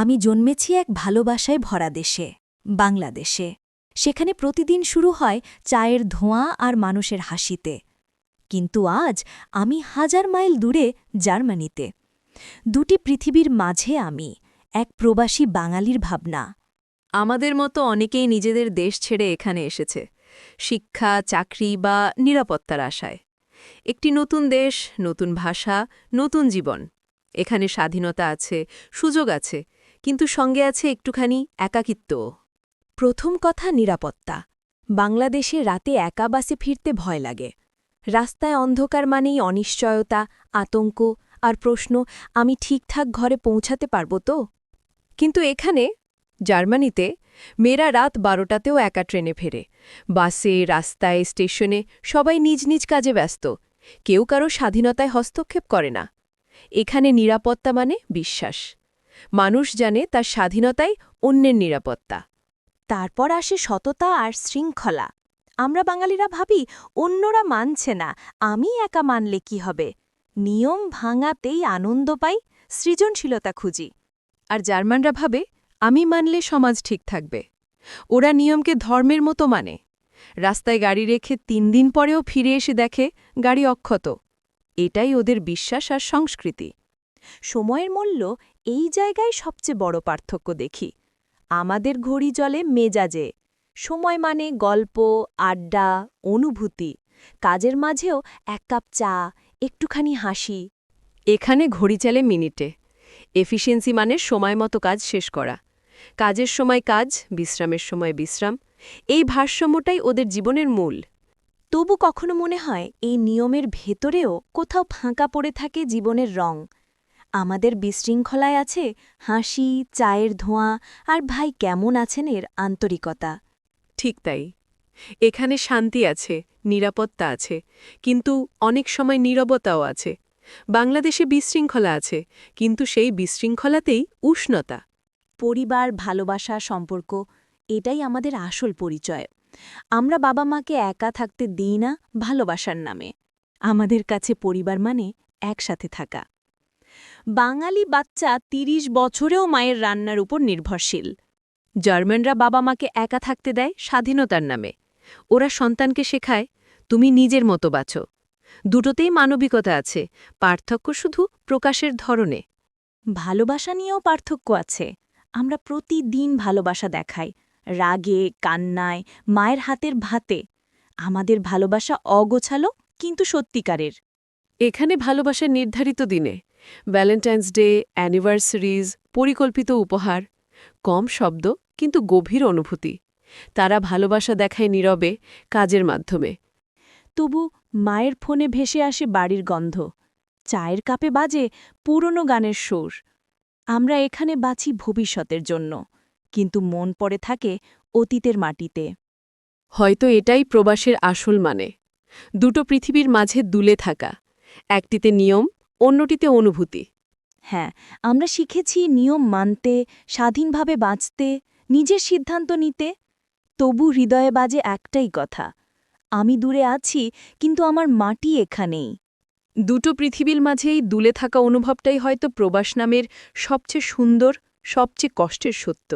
আমি জন্মেছি এক ভালোবাসায় ভরা দেশে, বাংলাদেশে। সেখানে প্রতিদিন শুরু হয় চায়ের ধোঁয়া আর মানুষের হাসিতে। কিন্তু আজ আমি হাজার মাইল দূরে জার্মানিতে। দুটি পৃথিবীর মাঝে আমি, এক প্রবাসী বাঙালির ভাবনা। আমাদের মতো অনেকেই নিজেদের দেশ ছেড়ে এখানে এসেছে। শিক্ষা, চাকরি বা নিরাপত্তার আশায়। একটি নতুন দেশ, নতুন ভাষা, নতুন জীবন। এখানে স্বাধীনতা আছে, সুযোগ আছে কিন্তু সঙ্গে আছে একটুখানি একাকিত্বও প্রথম কথা নিরাপত্তা। বাংলাদেশে রাতে একা বাসে ফিরতে ভয় লাগে। রাস্তায় অন্ধকার মানেই অনিশ্চয়তা, আতঙ্ক আর প্রশ্ন, আমি ঠিকঠাক ঘরে পৌঁছাতে পারব তো? কিন্তু এখানে, জার্মানিতে, মেয়েরা রাত বারোটাতেও একা ট্রেনে ফেরে। বাসে, রাস্তায়, স্টেশনে সবাই নিজ নিজ কাজে ব্যস্ত। কেউ কারও স্বাধীনতায় হস্তক্ষেপ করে না। এখানে নিরাপত্তা মানে বিশ্বাস। মানুষ জানে তার স্বাধীনতাই অন্যের নিরাপত্তা। তারপর আসে সততা আর শৃঙ্খলা। আমরা বাঙালিরা ভাবি অন্যরা মানছে না আমি একা মানলে কি হবে? নিয়ম ভাঙাতেই আনন্দ পাই সৃজনশীলতা খুঁজি। আর জার্মানরা ভাবে আমি মানলে সমাজ ঠিক থাকবে। ওরা নিয়মকে ধর্মের মতো মানে। রাস্তায় গাড়ি রেখে তিন দিন পরেও ফিরে এসে দেখে গাড়ি অক্ষত। এটাই ওদের বিশ্বাস আর সংস্কৃতি। সময়ের মূল্য এই জায়গায় সবচেয়ে বড় পার্থক্য দেখি। আমাদের ঘড়ি জলে মেজাজে। সময় মানে গল্প, আড্ডা, অনুভূতি। কাজের মাঝেও এক কাপ চা, একটুখানি হাসি। এখানে ঘড়ি চালে মিনিটে। এফিসিয়েন্সি মানে সময় মতো কাজ শেষ করা। কাজের সময় কাজ, বিশ্রামের সময় বিশ্রাম। এই ভারসাম্যটাই ওদের জীবনের মূল। তবু কখনো মনে হয় এই নিয়মের ভেতরেও কোথাও ফাঁকা পড়ে থাকে জীবনের রং। আমাদের বিশৃঙ্খলায় আছে হাসি চায়ের ধোঁয়া আর ভাই কেমন আছেন এর আন্তরিকতা। ঠিক তাই। এখানে শান্তি আছে নিরাপত্তা আছে কিন্তু অনেক সময় নীরবতাও আছে। বাংলাদেশে বিশৃঙ্খলা আছে কিন্তু সেই বিশৃঙ্খলাতেই উষ্ণতা। পরিবার ভালোবাসা সম্পর্ক এটাই আমাদের আসল পরিচয়। আমরা বাবা মাকে একা থাকতে দিই না ভালোবাসার নামে। আমাদের কাছে পরিবার মানে একসাথে থাকা। বাঙালি বাচ্চা ৩০ বছরেও মায়ের রান্নার উপর নির্ভরশীল। জার্মানরা বাবা মাকে একা থাকতে দেয় স্বাধীনতার নামে। ওরা সন্তানকে শেখায়, তুমি নিজের মতো বাঁচো। দুটোতেই মানবিকতা আছে, পার্থক্য শুধু প্রকাশের ধরনে। ভালোবাসা নিয়েও পার্থক্য আছে। আমরা প্রতিদিন ভালোবাসা দেখাই, রাগে, কান্নায়, মায়ের হাতের ভাতে। আমাদের ভালোবাসা অগোছালো, কিন্তু সত্যিকারের। এখানে ভালোবাসা নির্ধারিত দিনে ভ্যালেন্টাইন্স ডে অ্যানিভার্সারিজ পরিকল্পিত উপহার কম শব্দ কিন্তু গভীর অনুভূতি। তারা ভালোবাসা দেখায় নীরবে কাজের মাধ্যমে। তবু মায়ের ফোনে ভেসে আসে বাড়ির গন্ধ। চায়ের কাপে বাজে পুরনো গানের সুর। আমরা এখানে বাঁচি ভবিষ্যতের জন্য কিন্তু মন পড়ে থাকে অতীতের মাটিতে। হয়তো এটাই প্রবাসের আসল মানে। দুটো পৃথিবীর মাঝে দুলে থাকা। একটিতে নিয়ম অন্যটিতে অনুভূতি। হ্যাঁ আমরা শিখেছি নিয়ম মানতে, স্বাধীনভাবে বাঁচতে, নিজের সিদ্ধান্ত নিতে। তবু হৃদয়ে বাজে একটাই কথা, আমি দূরে আছি, কিন্তু আমার মাটি এখানেই। দুটো পৃথিবীর মাঝেই দুলে থাকা অনুভবটাই হয়তো প্রবাস নামের সবচেয়ে সুন্দর, সবচেয়ে কষ্টের সত্য।